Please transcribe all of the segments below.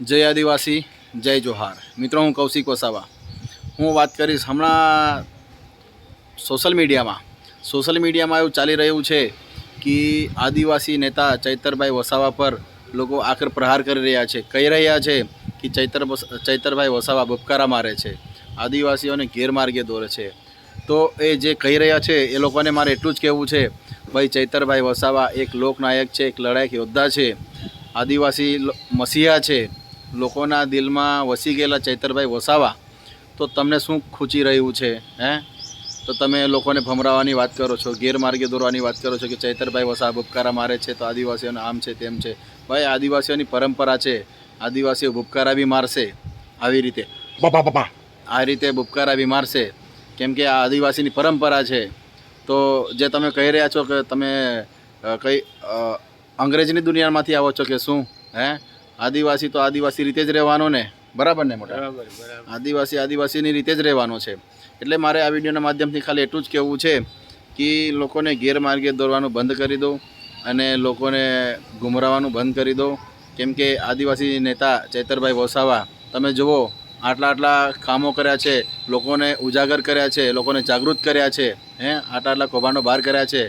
જય આદિવાસી, જય જોહાર. મિત્રો, હું કૌશિક વસાવા. હું વાત કરીશ હમણાં સોશિયલ મીડિયામાં. સોશિયલ મીડિયામાં એવું ચાલી રહ્યું છે કે આદિવાસી નેતા ચૈતરભાઈ વસાવા પર લોકો આખર પ્રહાર કરી રહ્યા છે. કહી રહ્યા છે કે ચૈતર ચૈતરભાઈ વસાવા બપકારા મારે છે. આદિવાસીઓને ગેરમાર્ગે દોરે છે. તો એ જે કહી રહ્યા છે એ લોકોને મારે એટલું જ કહેવું છે, ભાઈ, ચૈતરભાઈ વસાવા એક લોકનાયક છે, એક લડાયક યોદ્ધા છે. આદિવાસી મસીહા છે. લોકોના દિલમાં વસી ગયેલા ચૈતરભાઈ વસાવા તો તમને શું ખૂચી રહ્યું છે હે? તો તમે લોકોને ભમરાવાની વાત કરો છો ગેરમાર્ગે દોરવાની વાત કરો છો કે ચૈતરભાઈ વસાવા ભૂપકારા મારે છે તો આદિવાસીઓને આમ છે તેમ છે. ભાઈ આદિવાસીઓની પરંપરા છે આદિવાસીઓ ભૂપકારા બી મારશે આવી રીતે. આ રીતે ભૂપકારા બી મારશે. કેમ કે આ આદિવાસીની પરંપરા છે. તો જે તમે કહી રહ્યા છો કે તમે કઈ અંગ્રેજની દુનિયામાંથી આવો છો કે શું હે? આદિવાસી તો આદિવાસી રીતે જ રહેવાનો ને? બરાબર ને મોટા? આદિવાસી આદિવાસીની રીતે જ રહેવાનો છે. એટલે મારે આ વિડીયોના માધ્યમથી ખાલી એટલું જ કહેવું છે કે લોકોને ગેરમાર્ગે દોરવાનું બંધ કરી દો અને લોકોને ગુમરાવાનું બંધ કરી દો. કેમ કે આદિવાસી નેતા ચૈતરભાઈ વસાવા તમે જુઓ આટલા આટલા કામો કર્યા છે લોકોને ઉજાગર કર્યા છે લોકોને જાગૃત કર્યા છે હે? આટલા આટલા કૌભાંડો બહાર કર્યા છે.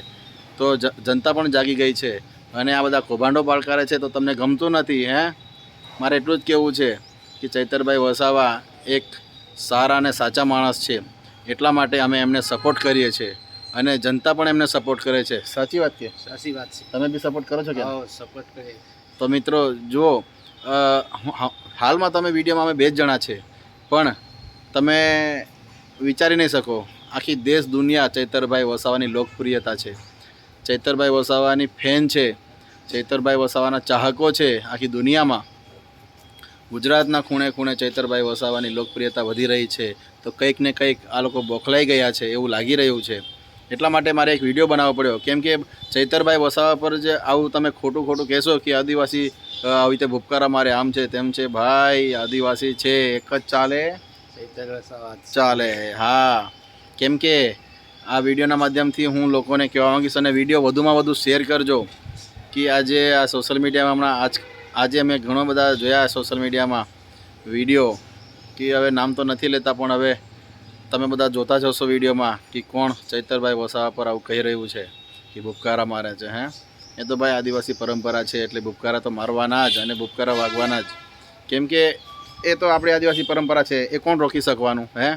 તો જનતા પણ જાગી ગઈ છે. અને આ બધા કૌભાંડો પાડકારે છે તો તમને ગમતું નથી હે? મારે એટલું જ કહેવું છે કે ચૈતરભાઈ વસાવા એક સારા અને સાચા માણસ છે. એટલા માટે અમે એમને સપોર્ટ કરીએ છીએ અને જનતા પણ એમને સપોર્ટ કરે છે. સાચી વાત કે? સાચી વાત છે. તમે બી સપોર્ટ કરો છો કે? સપોર્ટ કરે તો મિત્રો જુઓ હાલમાં તમે વિડીયોમાં અમે બે જ જણા છે પણ તમે વિચારી નહીં શકો આખી દેશ દુનિયા ચૈતરભાઈ વસાવાની લોકપ્રિયતા છે. ચૈતરભાઈ વસાવાની ફેન છે. ચૈતરભાઈ વસાવાના ચાહકો છે આખી દુનિયામાં. ગુજરાતના ખૂણે ખૂણે ચૈતરભાઈ વસાવાની લોકપ્રિયતા વધી રહી છે. તો કંઈક ને કંઈક આ લોકો બોખલાઈ ગયા છે એવું લાગી રહ્યું છે. એટલા માટે મારે એક વીડિયો બનાવવો પડ્યો. કેમ કે ચૈતરભાઈ વસાવા પર જે આવું તમે ખોટું ખોટું કહેશો કે આદિવાસી આવી રીતે ભૂપકારા મારે આમ છે તેમ છે ભાઈ આદિવાસી છે એક જ ચાલે. ચૈતર વસાવા ચાલે હા. કેમ કે આ વિડીયોના માધ્યમથી હું લોકોને કહેવા માંગીશ અને વીડિયો વધુમાં વધુ શેર કરજો કે આજે આ સોશિયલ મીડિયામાં હમણાં આજ આજે મેં ઘણો બધા જોયા સોશિયલ મીડિયામાં વીડિયો કે હવે નામ તો નથી લેતા પણ હવે તમે બધા જોતા જ હશો વિડીયોમાં કે કોણ ચૈતરભાઈ વસાવા પર આવું કહી રહ્યું છે કે ભૂપકારા મારે છે, હે? એ તો ભાઈ આદિવાસી પરંપરા છે એટલે ભૂપકારા તો મારવાના જ અને ભૂપકારા વાગવાના જ. કેમ કે એ તો આપણી આદિવાસી પરંપરા છે, એ કોણ રોકી શકવાનું, હે?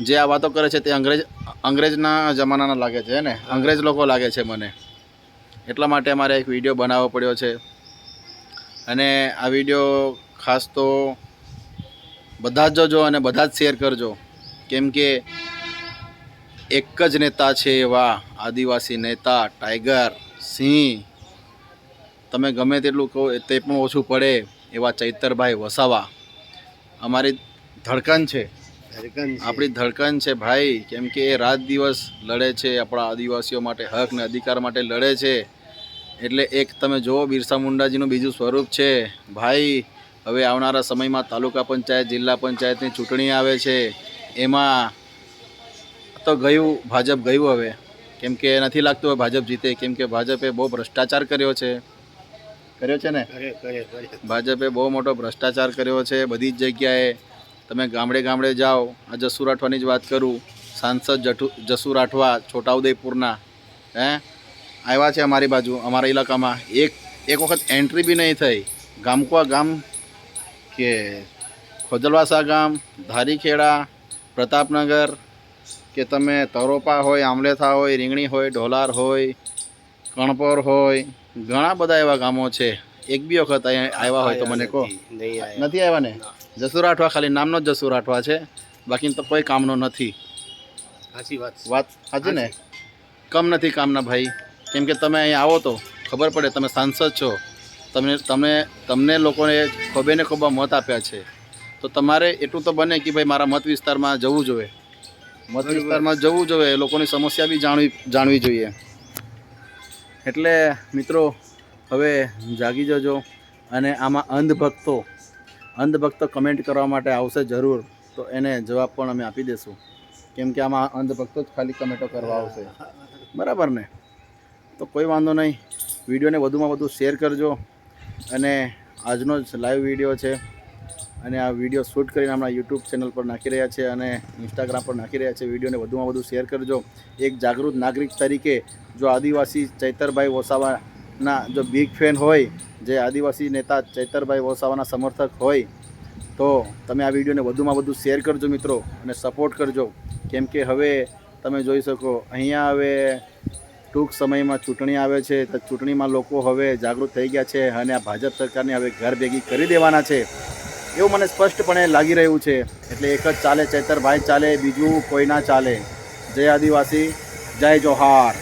જે આ વાતો કરે છે તે અંગ્રેજ અંગ્રેજના જમાનાના લાગે છે ને? અંગ્રેજ લોકો લાગે છે મને. એટલા માટે મારે એક વીડિયો બનાવવો પડ્યો છે. અને આ વીડિયો ખાસ તો બધા જ જોજો અને બધા જ શેર કરજો. કેમ કે એક જ નેતા છે એવા આદિવાસી નેતા ટાઈગર સિંહ. તમે ગમે તેટલું કહો તે પણ ઓછું પડે એવા ચૈતરભાઈ વસાવા. અમારી ધડકન છે. આપણી ધડકન છે ભાઈ કેમ કે એ રાત દિવસ લડે છે આપણા આદિવાસીઓ માટે હક ને અધિકાર માટે લડે છે. એટલે એક તમે જુઓ બિરસા મુંડાજીનું બીજું સ્વરૂપ છે. ભાઈ હવે આવનારા સમયમાં તાલુકા પંચાયત જિલ્લા પંચાયતની ચૂંટણી આવે છે. એમાં તો ગયું ભાજપ ગયું હવે. કેમ કે નથી લાગતું હવે ભાજપ જીતે. કેમ કે ભાજપે બહુ ભ્રષ્ટાચાર કર્યો છે. કર્યો છે ને? ભાજપે બહુ મોટો ભ્રષ્ટાચાર કર્યો છે. બધી જ જગ્યાએ તમે ગામડે ગામડે જાઓ, આ જસુ રાઠવાની જ વાત કરું. સાંસદ જઠુ જસુ રાઠવા, છોટાઉદેપુરના, હે? આવ્યા છે અમારી બાજુ, અમારા ઇલાકામાં. એક એક વખત એન્ટ્રી બી નહીં થઈ. ગામકુવા ગામ કે ખોજલવાસા ગામ, ધારીખેડા, પ્રતાપનગર, કે તમે તરોપા હોય, આમલેથા હોય, રીંગણી હોય, ઢોલાર હોય, કણપોર હોય, ઘણા બધા એવા ગામો છે. એક બી વખત અહીંયા આવ્યા હોય તો મને કહો. નથી આવ્યા ને? જસુ રાઠવા ખાલી નામનો જ જસુ રાઠવા છે. બાકી તો કોઈ કામનો નથી. સાચી વાત વાત સાચી ને? કમ નથી કામના ભાઈ. કેમ કે તમે અહીંયા આવો તો ખબર પડે તમે સાંસદ છો. તમને તમે તમને લોકોને ખોબે ને ખોબા મત આપ્યા છે. તો તમારે એટલું તો બને કે ભાઈ મારા મત વિસ્તારમાં જવું જોઈએ. મત વિસ્તારમાં જવું જોઈએ. લોકોની સમસ્યા બી જાણવી જાણવી જોઈએ. એટલે મિત્રો હવે જાગી જજો અને આમાં અંધભક્તો અંધભક્તો કમેન્ટ કરવા માટે આવશે જરૂર, તો એને જવાબ પણ અમે આપી દઈશું કેમ કે આમાં અંધભક્તો જ ખાલી કમેન્ટો કરવા આવશે. બરાબર ને? તો કોઈ વાંધો નહીં. વિડીયોને વધુમાં વધુ શેર કરજો. અને આજનો જ લાઈવ વીડિયો છે. અને આ વીડિયો શૂટ કરીને હમણાં યુટ્યુબ ચેનલ પર નાખી રહ્યા છે અને ઇન્સ્ટાગ્રામ પર નાખી રહ્યા છે. વિડીયોને વધુમાં વધુ શેર કરજો. એક જાગૃત નાગરિક તરીકે જો આદિવાસી ચૈતરભાઈ વસાવાના જો બિગ ફેન હોય, જે આદિવાસી નેતા ચૈતરભાઈ વસાવાના સમર્થક હોય, તો તમે આ વિડીયોને વધુમાં વધુ શેર કરજો મિત્રો અને સપોર્ટ કરજો. કેમ કે હવે તમે જોઈ શકો, અહીંયા હવે ટૂંક સમયમાં ચૂંટણી આવે છે, તો ચૂંટણીમાં લોકો હવે જાગૃત થઈ ગયા છે અને આ ભાજપ સરકારને હવે ઘર ભેગી કરી દેવાના છે. એવું મને સ્પષ્ટપણે લાગી રહ્યું છે. એટલે એક જ ચાલે, ચેતરભાઈ ચાલે, બીજું કોઈ ના ચાલે. જય આદિવાસી, જય જોહાર.